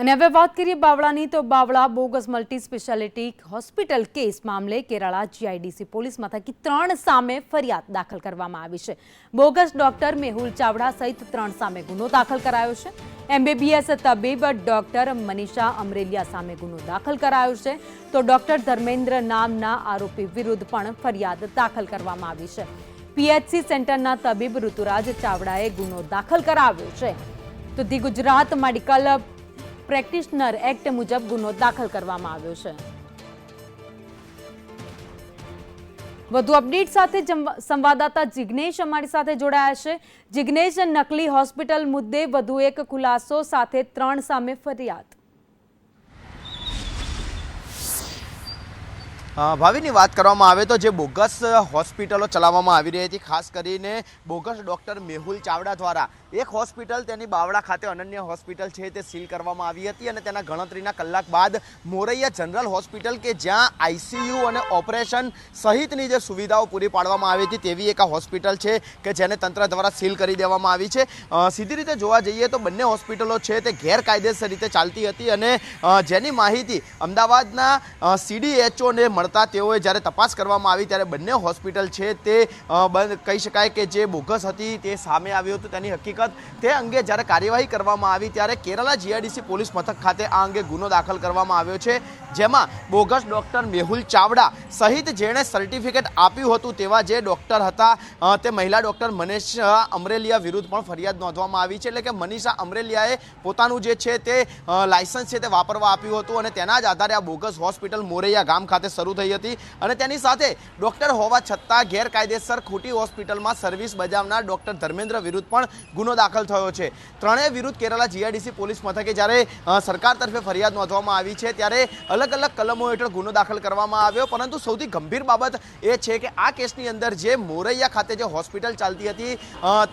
અને હવે વાત કરીએ બાવળાની, તો Bavla bogus multi speciality hospital case મામલે કેરાળા જીઆઈડીસી પોલીસ મથકી ત્રણ સામે ફરિયાદ દાખલ કરવામાં આવી છે. બોગસ ડોક્ટર મેહુલ ચાવડા સહિત ત્રણ સામે ગુનો દાખલ કરાયો છે. એમબીબીએસ તબીબ ડોક્ટર મનીષા અમરેલિયા સામે ગુનો દાખલ કરાયો છે. તો ડોક્ટર ધર્મેન્દ્ર નામના આરોપી વિરુદ્ધ પણ ફરિયાદ દાખલ કરવામાં આવી છે. પીએચસી સેન્ટરના તબીબ ઋતુરાજ ચાવડાએ ગુનો દાખલ કરાવ્યો છે. તો the Gujarat medical practitioner act મુજબ ગુનો દાખલ કરવામાં આવ્યો છે. વધુ અપડેટ સાથે સંવાદદાતા જિગ્નેશ અમારી સાથે જોડાયા છે. જિગ્નેશ નકલી હોસ્પિટલ મુદ્દે વધુ એક ખુલાસો સાથે ત્રણ સામે ફરિયાદ. ભાવિની વાત કરવામાં આવે તો જે બોગસ હોસ્પિટલો ચલાવવામાં આવી રહી હતી, ખાસ કરીને બોગસ ડૉક્ટર મેહુલ ચાવડા દ્વારા. એક હોસ્પિટલ તેની બાવડા ખાતે અનન્ય હોસ્પિટલ છે તે સીલ કરવામાં આવી હતી અને તેના ગણતરીના કલાક બાદ મોરૈયા જનરલ હોસ્પિટલ કે જ્યાં આઈસીયુ અને ઓપરેશન સહિતની જે સુવિધાઓ પૂરી પાડવામાં આવી હતી તેવી એક આ હોસ્પિટલ છે કે જેને તંત્ર દ્વારા સીલ કરી દેવામાં આવી છે. સીધી રીતે જોવા જઈએ તો બંને હોસ્પિટલો છે તે ગેરકાયદેસર રીતે ચાલતી હતી અને જેની માહિતી અમદાવાદના સીડીએચઓને મળતા તેઓએ જ્યારે તપાસ કરવામાં આવી ત્યારે બંને હોસ્પિટલ છે તે બંધ કહી શકાય કે જે બોગસ હતી તે સામે આવ્યું હતું. તેની હકીકત તે અંગે જ્યારે કાર્યવાહી કરવામાં આવી ત્યારે કેરલા જીઆઈડીસી પોલીસ મથક ખાતે આ અંગે ગુનો દાખલ કરવામાં આવ્યો છે, જેમાં બોગસ ડૉક્ટર મેહુલ ચાવડા સહિત જેણે સર્ટિફિકેટ આપ્યું હતું તેવા જે ડોક્ટર હતા તે મહિલા ડોક્ટર મનીષ અમરેલિયા વિરુદ્ધ પણ ફરિયાદ નોંધવામાં આવી છે. એટલે કે મનીષા અમરેલિયાએ પોતાનું જે છે તે લાયસન્સ છે તે વાપરવા આપ્યું હતું અને તેના જ આધારે આ બોગસ હોસ્પિટલ મોરૈયા ગામ ખાતે શરૂ થઈ હતી અને તેની સાથે ડોક્ટર હોવા છતાં ગેરકાયદેસર ખોટી હોસ્પિટલમાં સર્વિસ બજાવનાર ડોક્ટર ધર્મેન્દ્ર વિરુદ્ધ પણ ગુનો દાખલ થયો છે. ત્રણેય વિરુદ્ધ કેરાલા જીઆઈડીસી પોલીસ મથકે જ્યારે સરકાર તરફે ફરિયાદ નોંધવામાં આવી છે ત્યારે અલગ અલગ કલમો હેઠળ ગુનો દાખલ કરવામાં આવ્યો. પરંતુ સૌથી ગંભીર બાબત એ છે કે આ કેસની અંદર જે મોરૈયા ખાતે જે હોસ્પિટલ ચાલતી હતી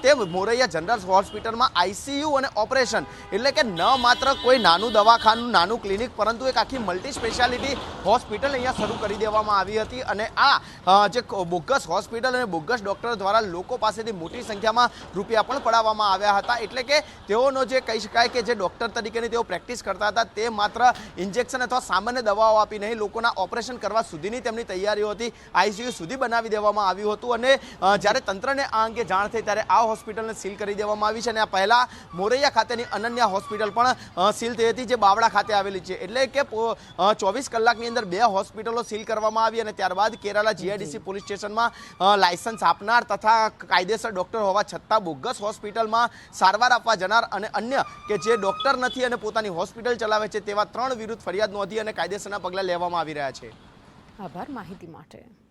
તે મોરૈયા જનરલ હોસ્પિટલમાં આઈસીયુ અને ઓપરેશન એટલે કે ન માત્ર કોઈ નાનું દવાખાનું, નાનું ક્લિનિક પરંતુ એક આખી મલ્ટી સ્પેશિયાલિટી હોસ્પિટલ અહીંયા શરૂ કરી દેવામાં આવી હતી અને આ જે બોગસ હોસ્પિટલ અને બોગસ ડોક્ટર દ્વારા લોકો પાસેથી મોટી સંખ્યામાં રૂપિયા પણ પડાવવામાં આવ્યા હતા. એટલે કે તેઓનો જે કહી શકાય કે જે ડોક્ટર તરીકેની તેઓ પ્રેક્ટિસ કરતા હતા, તે માત્ર ઇન્જેક્શન અથવા સામાન્ય દવાઓ આપી નહીં, લોકોના ઓપરેશન કરવા સુધીની તેમની તૈયારીઓ હતી, આઈસીયુ સુધી બનાવી દેવામાં આવ્યું હતું અને જ્યારે તંત્રને આ અંગે જાણ થઈ ત્યારે આ હોસ્પિટલને સીલ કરી દેવામાં આવી છે અને આ પહેલાં મોરૈયા ખાતેની અનન્યા હોસ્પિટલ પણ સીલ થઈ હતી જે બાવળા ખાતે આવેલી છે. એટલે કે ચોવીસ કલાકની અંદર બે હોસ્પિટલો સીલ કરવામાં આવી અને ત્યારબાદ કેરાલા જીઆઈડીસી પોલીસ સ્ટેશનમાં લાયસન્સ આપનાર તથા કાયદેસર ડોક્ટર હોવા છતાં બોગસ હોસ્પિટલમાં સારવાર આપવા જનાર અને અન્ય કે જે ડોક્ટર નથી અને પોતાની હોસ્પિટલ ચલાવે છે તેવા ત્રણ વિરુદ્ધ ફરિયાદ નોંધી અને કાયદેસરના પગલાં લેવામાં આવી રહ્યા છે. આભાર માહિતી માટે.